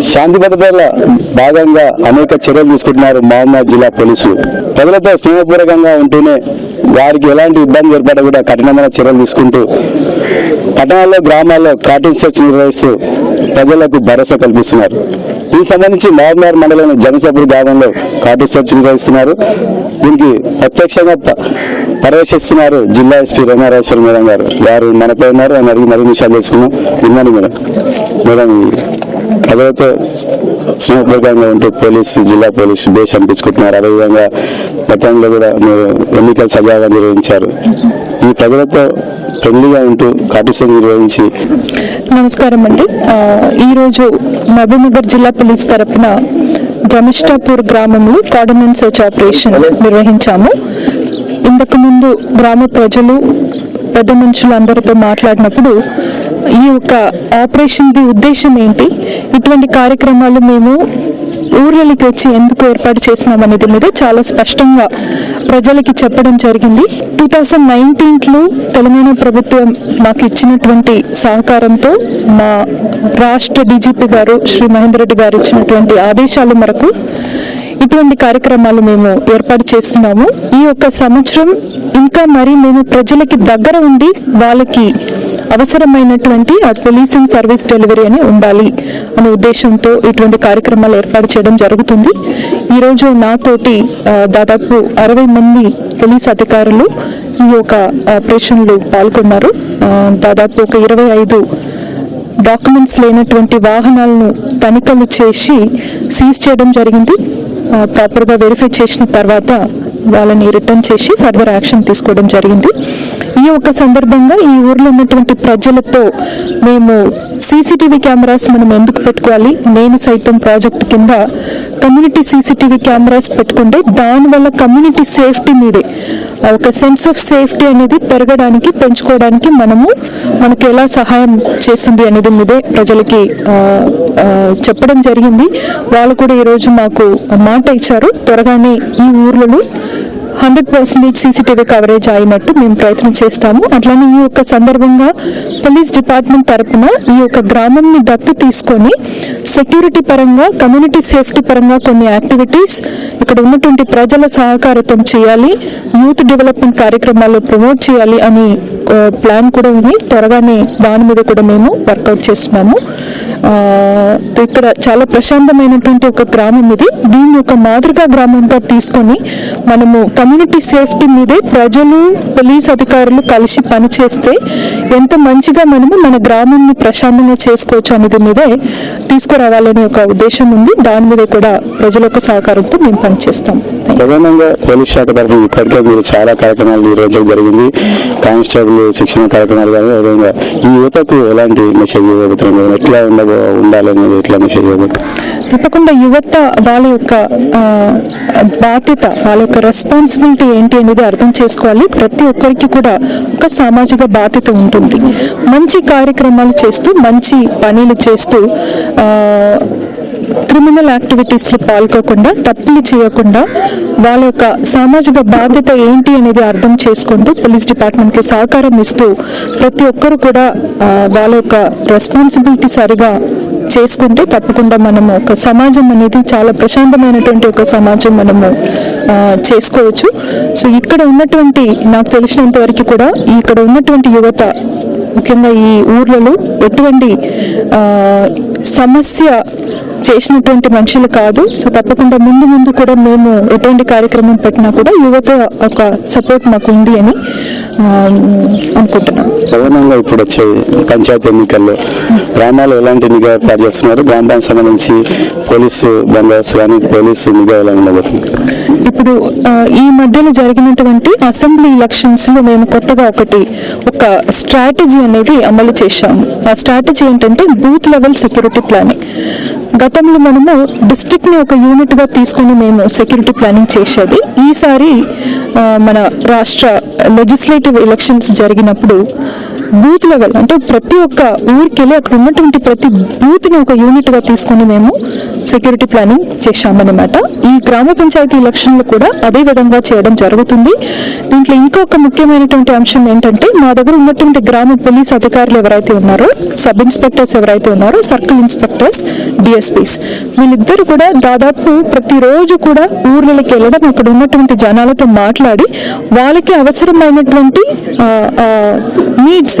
శాంతి భద్రతల భాగంగా అనేక చర్యలు తీసుకుంటున్నారు మహమ్మద్ జిల్లా పోలీసులు. ప్రజలతో స్నేహపూర్వకంగా ఉంటూనే వారికి ఎలాంటి ఇబ్బంది ఏర్పడకుండా కఠినమైన చర్యలు తీసుకుంటూ పట్టణాల్లో గ్రామాల్లో కార్టూన్ సెర్చ్ నిర్వహిస్తూ ప్రజలకు భరోసా కల్పిస్తున్నారు. దీనికి సంబంధించి మహమ్మార్ మండలం జమసాపూర్ గ్రామంలో కార్టూన్ సెర్చ్ నిర్వహిస్తున్నారు. దీనికి ప్రత్యక్షంగా ప- పర్యవేక్షిస్తున్నారు జిల్లా ఎస్పీ రమారాజేశ్వర మేడం గారు. వారు మనతో ఉన్నారు. అని అడిగి మరిన్ని విషయాలు తెలుసుకున్నాం విన్నాను మేడం. మేడం అదైతే ప్రజలతో ఉంటూ పోలీసు జిల్లా పోలీసు బేస్ అనిపించుకుంటున్నారు అదేవిధంగా గతంలో కూడా మీరు ఎన్నికలు సజావుగా నిర్వహించారు. ఈ ప్రజలతో ఫ్రెండ్లీగా ఉంటూ కార్టిసన్ నిర్వహించి నమస్కారం అండి. ఈరోజు మహబూబ్నగర్ జిల్లా పోలీస్ తరఫున జమిష్టాపూర్ గ్రామంలో కార్డినెన్స్ సెర్చ్ ఆపరేషన్ నిర్వహించాము. ఇంతకు ముందు గ్రామ ప్రజలు పెద్ద మనుషులు అందరితో మాట్లాడినప్పుడు ఈ యొక్క ఆపరేషన్కి ఉద్దేశం ఏంటి? ఇటువంటి కార్యక్రమాలు మేము ఊర్లకి వచ్చి ఎందుకు ఏర్పాటు చేసినాం అనేది మీద చాలా స్పష్టంగా ప్రజలకి చెప్పడం జరిగింది. టూ థౌజండ్ నైన్టీన్లో తెలంగాణ ప్రభుత్వం మాకు ఇచ్చినటువంటి సహకారంతో మా రాష్ట్ర డీజీపీ గారు శ్రీ మహేందర్ రెడ్డి గారు ఇచ్చినటువంటి ఆదేశాల మేరకు ఇటువంటి కార్యక్రమాలు మేము ఏర్పాటు చేస్తున్నాము. ఈ యొక్క సంవత్సరం ఇంకా మరి మేము ప్రజలకి దగ్గర ఉండి వాళ్ళకి అవసరమైనటువంటి ఆ పోలీసింగ్ సర్వీస్ డెలివరీ అని ఉండాలి అనే ఉద్దేశంతో ఇటువంటి కార్యక్రమాలు ఏర్పాటు చేయడం జరుగుతుంది. ఈరోజు నాతోటి దాదాపు అరవై మంది పోలీస్ అధికారులు ఈ యొక్క ఆపరేషన్లో పాల్గొన్నారు. దాదాపు ఒక ఇరవై ఐదు డాక్యుమెంట్స్ లేనటువంటి వాహనాలను తనిఖీలు చేసి సీజ్ చేయడం జరిగింది. ప్రాపర్గా వెరిఫై చేసిన తర్వాత వాళ్ళని రిటర్న్ చేసి ఫర్దర్ యాక్షన్ తీసుకోవడం జరిగింది. ఈ యొక్క సందర్భంగా ఈ ఊర్లో ఉన్నటువంటి ప్రజలతో మేము సీసీటీవీ కెమెరాస్ మనం ఎందుకు పెట్టుకోవాలి? నేను సైతం ప్రాజెక్ట్ కింద కమ్యూనిటీ సీసీటీవీ కెమెరాస్ పెట్టుకుంటే దానివల్ల కమ్యూనిటీ సేఫ్టీ మీదే ఒక సెన్స్ ఆఫ్ సేఫ్టీ అనేది పెరగడానికి పెంచుకోవడానికి మనము మనకు ఎలా సహాయం చేస్తుంది అనేది మీదే ప్రజలకి చెప్పడం జరిగింది. వాళ్ళు కూడా ఈరోజు మాకు మాట ఇచ్చారు. త్వరగానే ఈ ఊర్లలో హండ్రెడ్ పర్సెంటేజ్ సీసీటీవీ కవరేజ్ అయినట్టు మేము ప్రయత్నం చేస్తాము. అట్లానే ఈ యొక్క సందర్భంగా పోలీస్ డిపార్ట్మెంట్ తరపున ఈ యొక్క గ్రామంని దత్తు తీసుకొని సెక్యూరిటీ పరంగా కమ్యూనిటీ సేఫ్టీ పరంగా కొన్ని యాక్టివిటీస్ ఇక్కడ ఉన్నటువంటి ప్రజల సహకారితం చేయాలి యూత్ డెవలప్మెంట్ కార్యక్రమాలు ప్రమోట్ చేయాలి అని ప్లాన్ కూడా ఉంది. త్వరగానే దాని మీద కూడా మేము వర్కౌట్ చేస్తున్నాము. ఇక్కడ చాలా ప్రశాంతమైనటువంటి ఒక గ్రామం ఇది. దీన్ని ఒక మాతృకా గ్రామంగా తీసుకొని మనము కమ్యూనిటీ సేఫ్టీ మీదే ప్రజలు పోలీస్ అధికారులు కలిసి పనిచేస్తే ఎంత మంచిగా మనము మన గ్రామాన్ని ప్రశాంతంగా చేసుకోవచ్చు అనేది మీదే తీసుకురావాలనే ఒక ఉద్దేశం ఉంది. దాని మీద కూడా ప్రజల యొక్క సహకారంతో మేము పనిచేస్తాం. ప్రధానంగా పోలీస్ శాఖ తరఫున ఇప్పటికే మీరు చాలా కార్యక్రమాలు నిర్వహించడం జరిగింది. కానిస్టేబుల్ శిక్షణ కార్యక్రమాలు కానీ అదేవిధంగా ఈ యువతకు ఎలాంటి మెసేజ్ ఇవ్వబోతున్నాం? ఎట్లా ఉండబో ఉండాలనేది ఎట్లా మెసేజ్ తప్పకుండా యువత వాళ్ళ యొక్క బాధ్యత వాళ్ళ యొక్క రెస్పాన్సిబిలిటీ ఏంటి అనేది అర్థం చేసుకోవాలి. ప్రతి ఒక్కరికి కూడా ఒక సామాజిక బాధ్యత ఉంటుంది. మంచి కార్యక్రమాలు చేస్తూ మంచి పనులు చేస్తూ క్రిమినల్ యాక్టివిటీస్లో పాల్గొకుండా తప్పులు చేయకుండా వాళ్ళ యొక్క సామాజిక బాధ్యత ఏంటి అనేది అర్థం చేసుకుంటూ పోలీస్ డిపార్ట్మెంట్కి సహకారం ఇస్తూ ప్రతి ఒక్కరు కూడా వాళ్ళ యొక్క రెస్పాన్సిబిలిటీ సరిగా చేసుకుంటే తప్పకుండా మనము ఒక సమాజం అనేది చాలా ప్రశాంతమైనటువంటి ఒక సమాజం మనము చేసుకోవచ్చు. సో ఇక్కడ ఉన్నటువంటి నాకు తెలిసినంత వరకు కూడా ఇక్కడ ఉన్నటువంటి యువత ముఖ్యంగా ఈ ఊర్లలో ఎటువంటి సమస్య చేసినటువంటి మనుషులు కాదు. సో తప్పకుండా ముందు ముందు కూడా మేము ఎటువంటి కార్యక్రమం పెట్టినా కూడా యువత ఒక సపోర్ట్ మాకు ఉంది అని అనుకుంటున్నాం. ప్రధానంగా ఇప్పుడు వచ్చే పంచాయతీ ఎన్నికల్లో గ్రామాల్లో ఎలాంటి నిఘా ఏర్పాటు చేస్తున్నారు గ్రామానికి సంబంధించి పోలీసు బందోబస్తు కానీ పోలీసు నిఘా ఎలా ఉండబోతుంది? ఇప్పుడు ఈ మధ్యలో జరిగినటువంటి అసెంబ్లీ ఎలక్షన్స్లో మేము కొత్తగా ఒకటి ఒక స్ట్రాటజీ అనేది అమలు చేశాము. ఆ స్ట్రాటజీ ఏంటంటే బూత్ లెవెల్ సెక్యూరిటీ ప్లానింగ్. గతంలో మనము డిస్ట్రిక్ట్ని ఒక యూనిట్గా తీసుకుని మేము సెక్యూరిటీ ప్లానింగ్ చేసేది. ఈసారి మన రాష్ట్ర లెజిస్లేటివ్ ఎలక్షన్స్ జరిగినప్పుడు బూత్ లెవెల్ అంటే ప్రతి ఒక్క ఊరికి వెళ్ళి అక్కడ ఉన్నటువంటి ప్రతి బూత్ని ఒక యూనిట్గా తీసుకొని మేము సెక్యూరిటీ ప్లానింగ్ చేశామన్నమాట. ఈ గ్రామ పంచాయతీ ఎలక్షన్లు కూడా అదే విధంగా చేయడం జరుగుతుంది. దీంట్లో ఇంకొక ముఖ్యమైనటువంటి అంశం ఏంటంటే మా దగ్గర ఉన్నటువంటి గ్రామ పోలీస్ అధికారులు ఎవరైతే ఉన్నారో సబ్ ఇన్స్పెక్టర్స్ ఎవరైతే ఉన్నారో సర్కిల్ ఇన్స్పెక్టర్స్ డిఎస్పీస్ వీళ్ళిద్దరు కూడా దాదాపు ప్రతిరోజు కూడా ఊర్లకి వెళ్ళడం అక్కడ ఉన్నటువంటి జనాలతో మాట్లాడి వాళ్ళకి అవసరమైనటువంటి నీడ్స్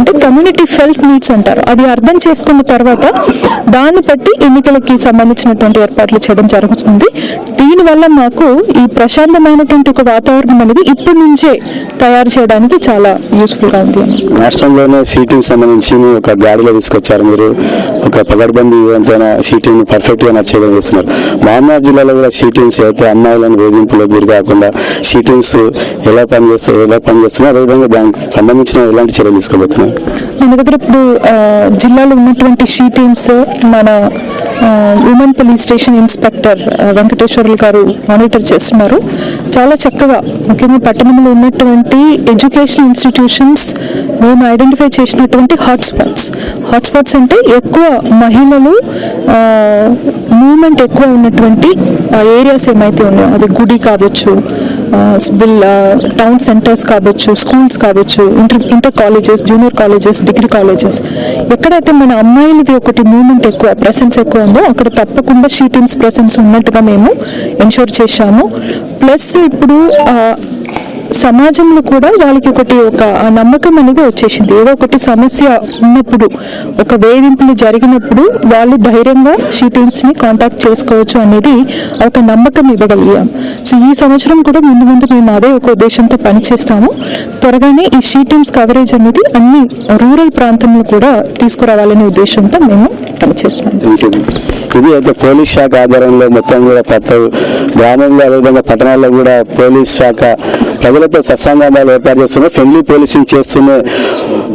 అంటే కమ్యూనిటీ ఫెల్ట్ నీడ్స్ అంటారు. అది అర్థం చేసుకున్న తర్వాత దాన్ని బట్టి ఎన్నికలకి సంబంధించినటువంటి ఏర్పాట్లు చేయడం జరుగుతుంది. దీనివల్ల మాకు ఈ ప్రశాంతమైనటువంటి ఒక వాతావరణం అనేది ఇప్పటి నుంచే తయారు చేయడానికి చాలా యూస్ఫుల్గా ఉంది రాష్ట్రంలోనే సీటీకి సంబంధించి ఒక గాడిలో తీసుకొచ్చారు మీరు. ఒక పగడ్బందీ వివంతైన సీటీని పర్ఫెక్ట్గా చేస్తున్నారు. మహమ్మద్ జిల్లాలో కూడా సీటీమ్స్ అయితే అమ్మాయిలను వేధింపులకు గురి కాకుండా సీటీమ్స్ ఎలా పనిచేస్తాయి ఎలా పనిచేస్తున్నాయి అదేవిధంగా దానికి సంబంధించిన ఎలాంటి చర్యలు తీసుకోబోతున్నారు? మన దగ్గర ఇప్పుడు జిల్లాలో ఉన్నటువంటి షీ టీమ్స్ మన women police station inspector Venkateswarlu garu monitor చేస్తున్నారు. చాలా చక్కగా ముఖ్యంగా పట్టణంలో ఉన్నటువంటి ఎడ్యుకేషన్ ఇన్స్టిట్యూషన్స్ మేము ఐడెంటిఫై చేసినటువంటి హాట్స్పాట్స్. హాట్స్పాట్స్ అంటే ఎక్కువ మహిళలు మూమెంట్ ఎక్కువ ఉన్నటువంటి ఏరియాస్ ఏమైతే ఉన్నాయో అది గుడి కావచ్చు విల్ టౌన్ సెంటర్స్ కావచ్చు స్కూల్స్ కావచ్చు inter inter colleges junior colleges degree colleges ఎక్కడైతే మన అమ్మాయిలది ఒకటి మూమెంట్ ఎక్కువ ప్రెసెన్స్ ఎక్కువ ఉందో అక్కడ తప్పకుండా షీ టీమ్స్ ప్రెసెన్స్ ఉన్నట్టుగా మేము ఎన్షూర్ చేశాము. ప్లస్ ఇప్పుడు సమాజంలో కూడా వాళ్ళకి ఒకటి ఒక నమ్మకం అనేది వచ్చేసింది. ఏదో ఒకటి సమస్య ఉన్నప్పుడు ఒక వేధింపులు జరిగినప్పుడు వాళ్ళు ధైర్యంగా షీ ని కాంటాక్ట్ చేసుకోవచ్చు అనేది ఒక నమ్మకం ఇవ్వగలిగాం సో ఈ సంవత్సరం కూడా ముందు ముందు మేము అదే ఒక ఉద్దేశంతో పనిచేస్తాము. త్వరగానే ఈ షీ టీమ్స్ కవరేజ్ అనేది అన్ని రూరల్ ప్రాంతంలో కూడా తీసుకురావాలనే ఉద్దేశంతో మేము పనిచేస్తున్నాం. ఇది అయితే పోలీస్ శాఖ ఆధ్వర్యంలో మొత్తం కూడా ప్రతి గ్రామంలో అదేవిధంగా పట్టణాల్లో కూడా పోలీస్ శాఖ ప్రజలతో సత్సంగాలు ఏర్పాటు చేస్తున్నాం ఫ్రెండ్లీ పోలీసింగ్ చేస్తున్నాం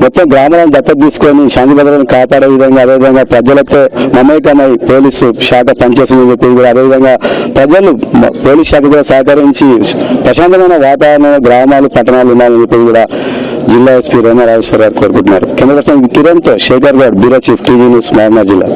మొత్తం గ్రామాలను దత్తత తీసుకొని శాంతి భద్రతను కాపాడే విధంగా అదేవిధంగా ప్రజలతో మమేకమై పోలీసు శాఖ పనిచేస్తుందని చెప్పి కూడా అదేవిధంగా ప్రజలు పోలీస్ శాఖ కూడా సహకరించి ప్రశాంతమైన వాతావరణం గ్రామాలు పట్టణాలు ఉండాలని చెప్పి కూడా జిల్లా ఎస్పీ రేమా రాజేశ్వర గారు కోరుకుంటున్నారు. కెమెరా పర్సన్ కిరణ్తో శేఖర్ గారు bureau chief TV news Mohammad జిల్లా.